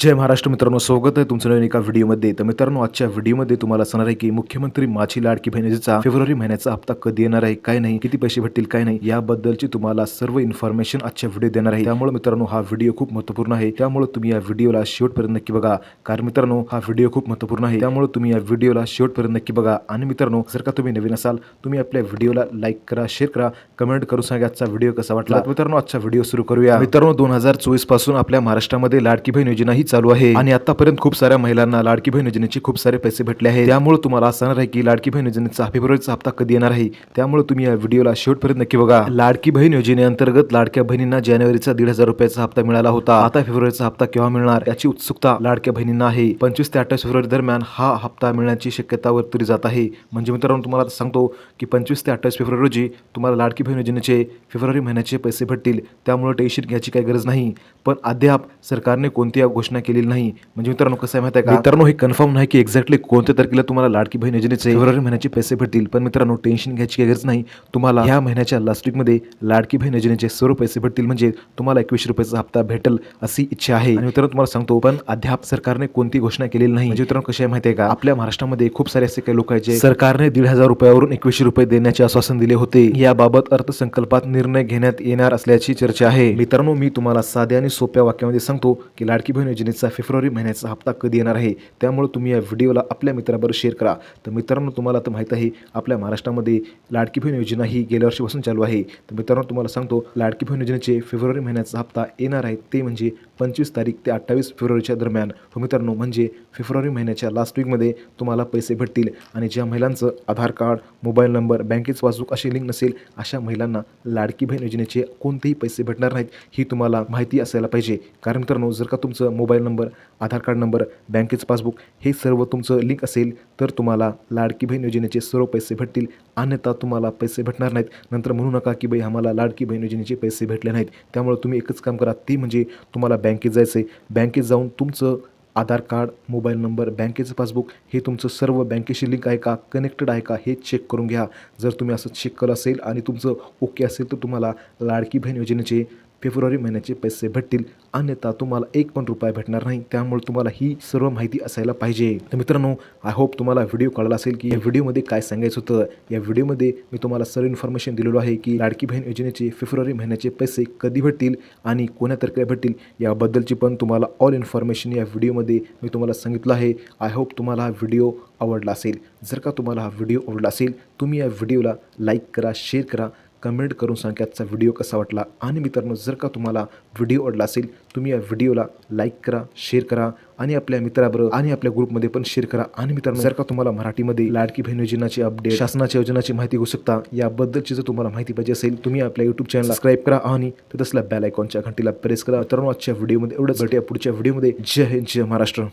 जय महाराष्ट्र मित्रांनो स्वागत आहे तुमचं नवीन एका व्हिडिओमध्ये. तर मित्रांनो आजच्या व्हिडिओमध्ये तुम्हाला सांगणार आहे की मुख्यमंत्री माझी लाडकी बहिणीचा फेब्रुवारी महिन्याचा हप्ता कधी येणार आहे काय नाही किती पैसे भेटतील काय नाही याबद्दलची तुम्हाला सर्व इन्फॉर्मेशन आजच्या व्हिडिओ देणार आहे. त्यामुळे मित्रांनो हा व्हिडिओ खूप महत्त्वपूर्ण आहे. त्यामुळे तुम्ही या व्हिडिओला शेवटपर्यंत नक्की बघा कारण मित्रांनो हा व्हिडिओ खूप महत्त्वपूर्ण आहे. त्यामुळे तुम्ही या व्हिडिओला शेवटपर्यंत नक्की बघा. आणि मित्रांनो जर का तुम्ही नवीन असाल तुम्ही आपल्या व्हिडिओला लाईक करा शेअर करा कमेंट करून सांगा आजचा व्हिडिओ कसा वाटला. मित्रांनो आजचा व्हिडिओ सुरू करूया. मित्रांनो दोन हजार चोवीसपासून आपल्या महाराष्ट्रामध्ये लाडकी बहीण योजना ही चालू आहे. आणि आतापर्यंत खूप साऱ्या महिलांना लाडकी बहीण योजनेचे खूप सारे पैसे भेटले आहे त्यामुळे तुम्हाला सांगणार आहे की लाडकी बहीण योजनेचा फेब्रुवारीचा हप्ता कधी येणार आहे? त्यामुळे तुम्ही या व्हिडिओला शेवटपर्यंत नक्की बघा. लाडकी बहीण योजनेअंतर्गत लाडक्या बहिणींना जानेवारीचा दीड हजार रुपयाचा हप्ता मिळाला होता. आता फेब्रुवारीचा हप्ता केव्हा मिळणार याची उत्सुकता लाडक्या बहिणींना आहे. पंचवीस ते अठ्ठावीस फेब्रुवारी दरम्यान हा हप्ता मिळण्याची शक्यता वर्तवली जात आहे. म्हणजे मित्रांनो तुम्हाला सांगतो की पंचवीस ते अठ्ठावीस फेब्रुवारी रोजी तुम्हाला लाडकी बहीण योजनेचे फेब्रुवारी महिन्याचे पैसे भेटतील. त्यामुळे टेन्शन घ्यायची काही गरज नाही. पण अद्याप सरकारने कोणत्या घोषणा केलेली नाही. म्हणजे मित्रांनो कसं आहे माहिती आहे का? मित्रांनो हे कन्फर्म नाही की एक्झॅक्टली कोणत्या तारखेला तुम्हाला लाडकी बहीण योजनेचे फेब्रुवारी महिन्याचे पैसे भेटतील. पण मित्रांनो टेन्शन घ्यायची गरज नाही. तुम्हाला या महिन्याच्या लास्ट वीकमध्ये लाडकी बहीण योजनेचे सर्व पैसे भेटतील. म्हणजे तुम्हाला एकवीसशे रुपयाचा हप्ता भेटेल अशी इच्छा आहे. आणि मित्रांनो तुम्हाला सांगतो पण अद्याप सरकारने कोणती घोषणा केलेली नाही. म्हणजे मित्रांनो कशी आहे माहिती आहे का? आपल्या महाराष्ट्रामध्ये खूप सारे असे काही लोक आहेत जे सरकारने दीड हजार रुपयावरून एकवीसशे रुपये देण्याचे आश्वासन दिले होते. याबाबत अर्थसंकल्पात निर्णय घेण्यात येणार असल्याची चर्चा आहे. मित्रांनो मी तुम्हाला साध्या आणि सोप्या वाक्यामध्ये सांगतो की लाडकी बहीण योजनेचा फेब्रुवारी महिन्याचा हप्ता कधी येणार आहे? त्यामुळे तुम्ही या व्हिडिओला आपल्या मित्राबरोबर शेअर करा. तर मित्रांनो तुम्हाला तर माहीत आहे आपल्या महाराष्ट्रामध्ये लाडकी बहीण योजना ही गेल्या वर्षीपासून चालू आहे. तर मित्रांनो तुम्हाला सांगतो लाडकी बहीण योजनेचे फेब्रुवारी महिन्याचा हप्ता येणार आहे. ते म्हणजे पंचवीस तारीख ते अठ्ठावीस फेब्रुवारीच्या दरम्यान. हो मित्रांनो म्हणजे फेब्रुवारी महिन्याच्या लास्ट वीकमध्ये तुम्हाला पैसे भेटतील. आणि ज्या महिलांचं आधार कार्ड मोबाईल नंबर बँकेचं पासबुक अशी लिंक नसेल अशा महिलांना लाडकी बहीण योजनेचे कोणतेही पैसे भेटणार नाहीत ही तुम्हाला माहिती असायला पाहिजे. कारण मित्रांनो जर का तुमचं mobile mobile number Aadhaar card number बँकेचं पासबुक हे सर्व तुमचं लिंक असेल तर तुम्हाला लाडकी बहीण योजनेचे सर्व पैसे भेटतील. अन्यथा तुम्हाला पैसे भेटणार नाहीत. नंतर म्हणू नका की बाई आम्हाला लाडकी बहीण योजनेचे पैसे भेटले नाहीत. त्यामुळे तुम्ही एकच काम करा. ती म्हणजे तुम्हाला बँकेत जायचं आहे बँकेत जाऊन तुमचं आधार कार्ड मोबाईल नंबर बँकेचं पासबुक हे तुमचं सर्व बँकेशी लिंक आहे का कनेक्टेड आहे का हे चेक करून घ्या. जर तुम्ही असं चेक केलं असेल आणि तुमचं ओके असेल तर तुम्हाला लाडकी बहीण योजनेचे फेब्रुवारी महिन्याचे पैसे भेटतील. अन्यथा तुम्हाला एक पण रुपया भेटणार नाही. त्यामुळे तुम्हाला ही सर्व माहिती असायला पाहिजे. तर मित्रांनो आय होप तुम्हाला व्हिडिओ कळला असेल की या व्हिडिओमध्ये काय सांगायचं होतं. या व्हिडिओमध्ये मी तुम्हाला सर्व इन्फॉर्मेशन दिलेलो आहे की लाडकी बहीण योजनेचे फेब्रुवारी महिन्याचे पैसे कधी भेटतील आणि कोण्या तारखेला भेटतील याबद्दलची पण तुम्हाला ऑल इन्फॉर्मेशन या व्हिडिओमध्ये मी तुम्हाला सांगितलं आहे. आय होप तुम्हाला हा व्हिडिओ आवडला असेल. जर का तुम्हाला हा व्हिडिओ आवडला असेल तुम्ही या व्हिडिओला लाईक करा शेअर करा. कमेंट करून सांगा आजचा व्हिडिओ कसा वाटला. आणि मित्रांनो जर का तुम्हाला व्हिडिओ आवडला असेल तुम्ही या व्हिडिओला लाईक करा शेअर करा आणि आपल्या मित्राबरोबर आणि आपल्या ग्रुपमध्ये पण शेअर करा. आणि मित्रांनो जर का तुम्हाला मराठीमध्ये लाडकी बहीण योजनाची अपडेट शासनाच्या योजनाची माहिती घेऊ शकता याबद्दलची जर तुम्हाला माहिती पाहिजे असेल तुम्ही आपल्या युट्यूब चॅनल सबस्क्राईब करा आणि तसल्या बेल आयकॉनच्या घंटीला प्रेस करा. मित्रांनो आजच्या व्हिडिओमध्ये एवढंच. भेटूया पुढच्या व्हिडिओमध्ये. जय हिंद जय महाराष्ट्र.